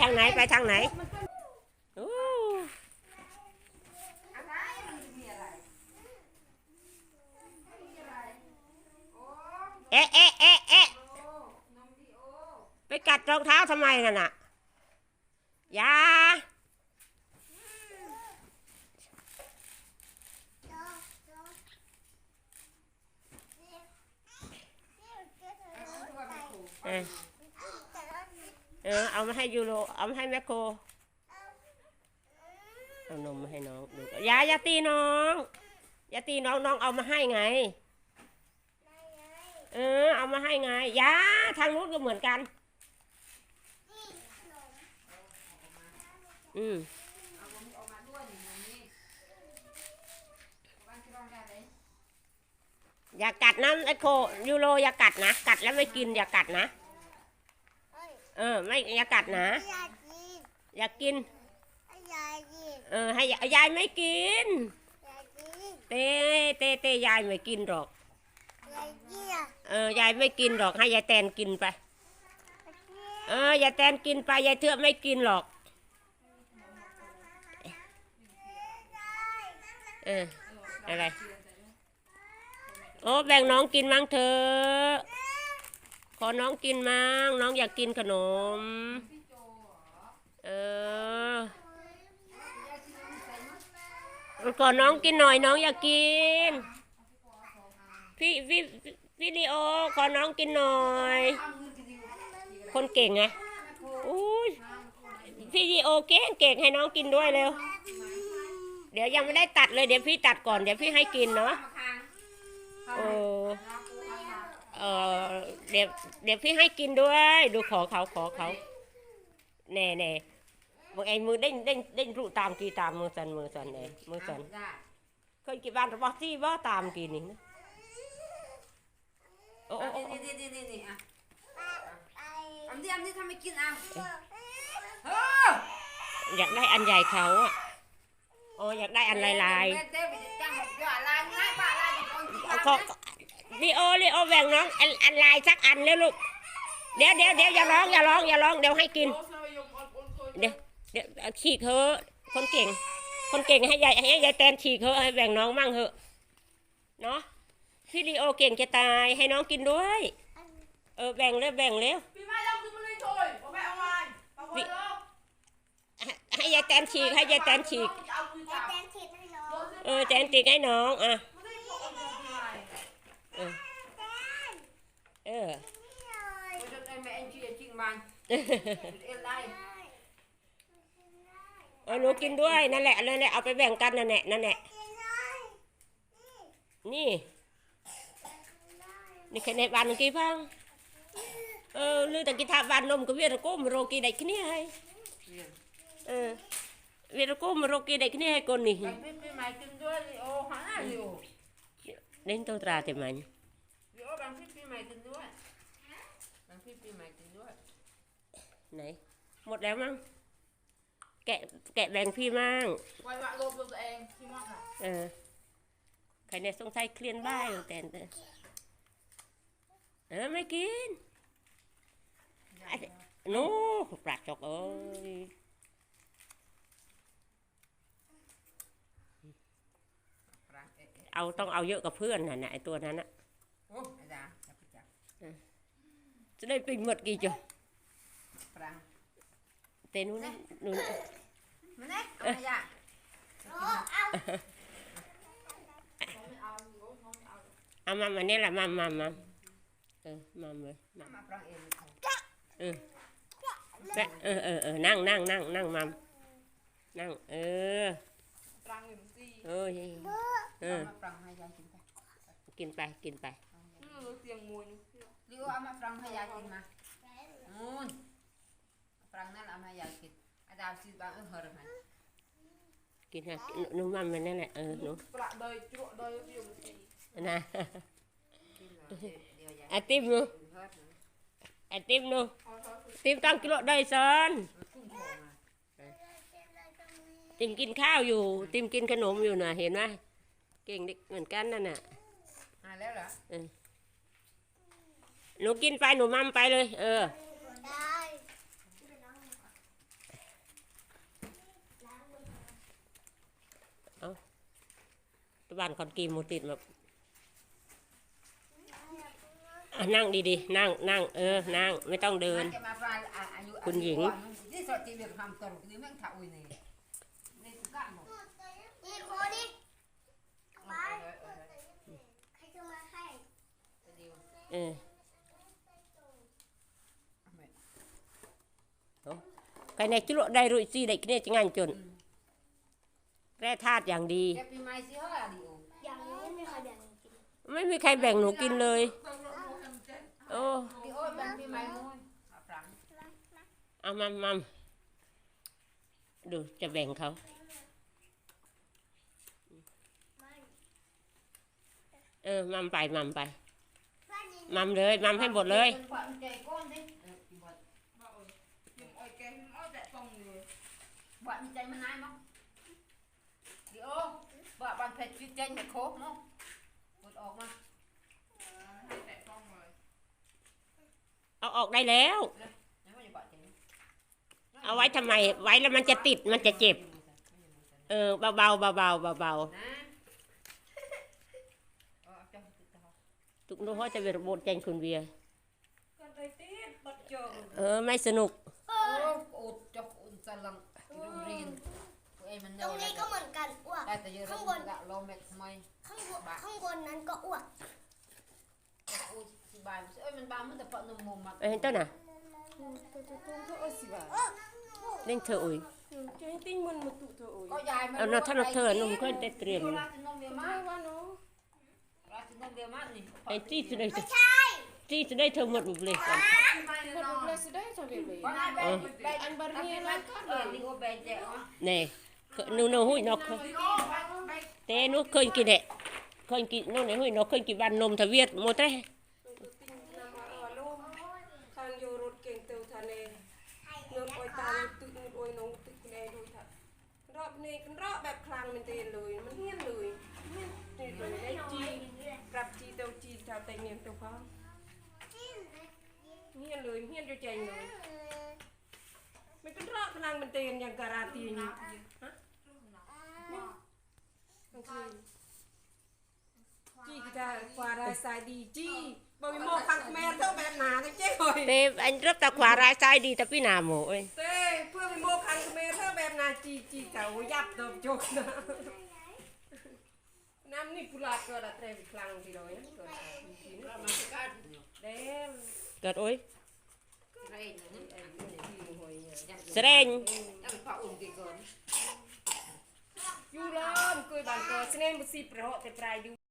ทางไหนไปทางไหนโอ้อเอ๊ะเอ๊ะเอ๊ะเอ๊ะไปกัดรองเท้าทำไมกันน่ะยาตัวไปถูก เออ เอามาให้ยูโร เอามาให้แมคโครเอานมมาให้น้องดูก่อนอย่าอย่าตีน้องอย่าตีน้องน้องเอามาให้ไง เออ เอามาให้ไงอยาทางนู้นก็เหมือนกัน อืมเออย่านที่ร้องได้เลยอย่ากัดนะไอโคยูโรอย่ากัดนะ กัดแล้วไม่กินอย่ากัดนะ เออ ไม่อย่ากัดนะ อย่ากินเออ ให้ยายยายไม่กินเต้เต้เต้ยายไม่กินหรอกเออ ยายไม่กินหรอก ให้ยายแตนกินไป เออ ยายแตนกินไป ยายเทือกไม่กินหรอก เออ อะไร โอ้ แบ่งน้องกินมั้งเธอะข อน้องกินมั้งน้องอยากกินขนม เออขอน้องกินหน่อยน้องอยากกิน พี่พี่พี่ลีโอขอน้องกินหน่อย คนเก่งไงอุ้ยพี่ลีโอเก่งเก่งให้น้องกินด้วยเร็ว เดี๋ยวยังไม่ได้ตัดเลยเดี๋ยวพี่ตัดก่อนเดี๋ยวพี่ให้กินเนาะโอ้เออ เดี๋ยวเดี๋ยวพี่ให้กินด้วย ดูขอเขาขอเขาแน่แน่บอกไอ้มือเด้งเด้งเด้งรูตามกีตามมือสันมือสันเน่มือสันได้เคยกี่บ้านระบอกที่ว่าตามกีนี่นะโอ้โอ้โอ้นี่นี่นี่นี่นี่อะอันนี้อันนี้ทำไมกินอะเอออยากได้อันใหญ่เขาอะโอ้อยากได้อันลายลาย ลายง่ายป่ะลายจะคนที่ๆขอลีโอลีโอแบ่งน้องอันอันลายสักอันแล้วลูก เดี๋ยวเดี๋ยวเดี๋ยวอย่าร้องอย่าร้องอย่าร้องเดี๋ยวให้กิน เดี๋ยวเดี๋ยวเอาฉีกเถอะคนเก่ง คนเก่งให้ยายให้ยายแตนฉีกเถอะให้แบ่งน้องมั่งเถอะเนาะพี่ลีโอเก่งจะตายให้น้องกินด้วย เออแบ่งเลยแบ่งเร็ว Vì mai đâu cứ lên thôi, bố mẹ ông ai? Bà Vì- quên đâu? ให้ให้ยายแตนฉีกให้ยายแตนฉีก Ông cứ chào. เออแตนฉีกให้น้องอะ Bố đi bộ ông đi này. เออเออ Ôi trời ơi, mẹ anh chị chị bàn Yên đây เออหนูกินด้วยนั่นแหละนั่นแหละเอาไปแบ่งกันนั่นแหละนั่นแหละนี่ นี่แค่ในบ้านกี่พังเออลือแต่กินทาบ้านนมก็เวียนโก้มโรกีได้ขี้เนี่ยให้เออเวียนโก้มโรกีได้ขี้เนี่ยให้คนนี่ Bánh bếp bếp mày kinh đuôi thì ô hả gì ô เล่นตัวตราแต่มัน ไหน หมดแล้วมั้ง แกะแกะแบ่งพี่มั่ง Quay lại lộp được em, khi mắc à? เออใครเนี่ยสงสัยเคลียนบ้ายแต่แต่เออไม่กินโน้ปลาจอกเอ้ย Prang ê ê เอาต้องเอาเยอะกับเพื่อนน่ะนะไอตัวนั้นน่ะ Ô, ai da, chặt chặt จะได้เป็นหมดกี่จ้ะ Prang เตนู้นนู้น Mà nè, ông này da เอามามาเนี่ยแหละมามามาเออมาเลยมา Mà prang ê เออแม่เออเออเออนั่งนั่งนั่งนั่งมัมนั่งเออ Đang ngừng gì? เอ้ยเออ Mà prang hai da chín ta กินไปกินไป Ừ, tiếng mùi nữa. Liu ama prang hai da chín mà Mun Prang nè là hai da chín Ai da chín ba ư hờ rồi mày กินฮะหนูมัมมันนั่นแหละเออหนู Bạ đời, chuộng đời, điều gì? นะ Chín rồi, điều da ไอติมหนู hớt nữa ไอติมหนู Thôi, thôi, ติมตั้งกิโลได้ซอน Nó cũng khổ mà ติมกินข้าวอยู่ ติมกินขนมอยู่น่ะเห็นไหมเก่งเด็กเหมือนกันนั่นน่ะ À léo rồi หนูกินไปหนูมัมไปเลย เออ บ้านคอนกรีตหมูติดแบบอะนั่งดีๆ นั่งนั่งเออ นั่งไม่ต้องเดินจะมาปลายอายุคุณหญิงที่สดที่เบียดความตรงนี้แม่งถ่าอุ้ยนี่ในตุกะหมดนี่โคดิไปใครจะมาให้เดียวเออใครในจุลได้รุ่ยซี่ได้ขี้จะงานจน แร่ธาตุอย่างดี แกปีใหม่สิเฮ้ยดิโออย่างนี้ไม่มีใครแบ่งกินไม่มีใครแบ่งหนูกินเลย โอ้ดิโอเป็นปีใหม่มุ้ยเอาปรังเอามัมมัมดูจะแบ่งเขาเออมัมไปมัมไปมัมเลยมัมให้หมดเลยปะใจก้นดิเออปีบดบ้าเอ้ยยังอ้อยแกยังอ้อยแตะตรงเลยบะมีใจมันนายมั้งดิ โอบะบันเพชรใจไม่โคมั้งกดออกมาให้แตะต้องเลยเอาออกได้แล้วยังไม่ได้บะใจเอาไว้ทำไม ไว้แล้วมันจะติดมันจะเจ็บ เออเบาๆเบาๆเบานะเออจังติดต่อๆทุกนู้นเขาจะเป็นโบนแจงคุณเวียก็ได้ติดบัดเจอ เออ ไม่สนุก โอ้โอ้จอกอุ่นสลังโรงเรียนตัวเองมันตเน่ารงนี้ก็เหมือนกันอ้วก ได้แต่เยอะกะโลเม็ดทำไมข้างบนข้างบนนั้นก็อ้วก อู้สิบายเอ้ยมันบางมันแต่ปะนมมุมมาเออเห็นต้นน่ะเอ้ยสิบ่าเล่นเธออุ้ยแกติ้งมันมาตุเธอโอ้ยก็ยายมันเอาเนาะถ้าเราเธอนุ่มก็ได้เตรียม ราชนมเดียวมาว่าเนาะราชนมเดียวมานี่ไอ้จี้จะได้จี้จะได้เธอหมดเลยก่อนคนดูแลสุดได้จังเลยก็ได้แบงแบงอันบาร์เนียแบแล้วงก็เออลิโอแบงเจ้านี่ นูนูหุ้ยนกเต้นูเคยกินเด็เคยกินนูนี่หุ้ยนกเคยกินบ้านนมทะเวียดโมเต้ ติ้งน้ำมาเอาลูกทางโยรถเก่งเตาทานเองเงินอ้อยตาตึกเงินอ้อยน้องตึกแน่ด้วยค่ะรอบนี้กันรอบแบบคลังมันเตนเลยมันเฮี้ยนเลยเฮี้ยนเลยได้จีปรับจีเตาจีชาวไตเนียนเตาพ้องเฮี้ยนเลยเฮี้ยนจะเจงเลยมันกันรอ មិនទៅរកខ្លាំងមែនទេយ៉ាងការ៉ាទីនេះហ៎អូខេជីកតាខ្វារ៉ៃសាយឌីជីបើមិនមកខាងខ្មែរទៅបែបណាទៅចេះអើយទេអញរឹបតាខ្វារ៉ៃសាយឌីតាពីណាមកអើយទេព្រោះមិនមកខាងខ្មែរទៅបែបណាជីជីតាអូយ៉ាប់ទៅជុកណាណាំនេះពូឡាក៏ដល់ត្រេវខ្លាំងពីរយណាក៏ដល់ជីនេះ Damn. Got oil? យแสดงยังพออุ่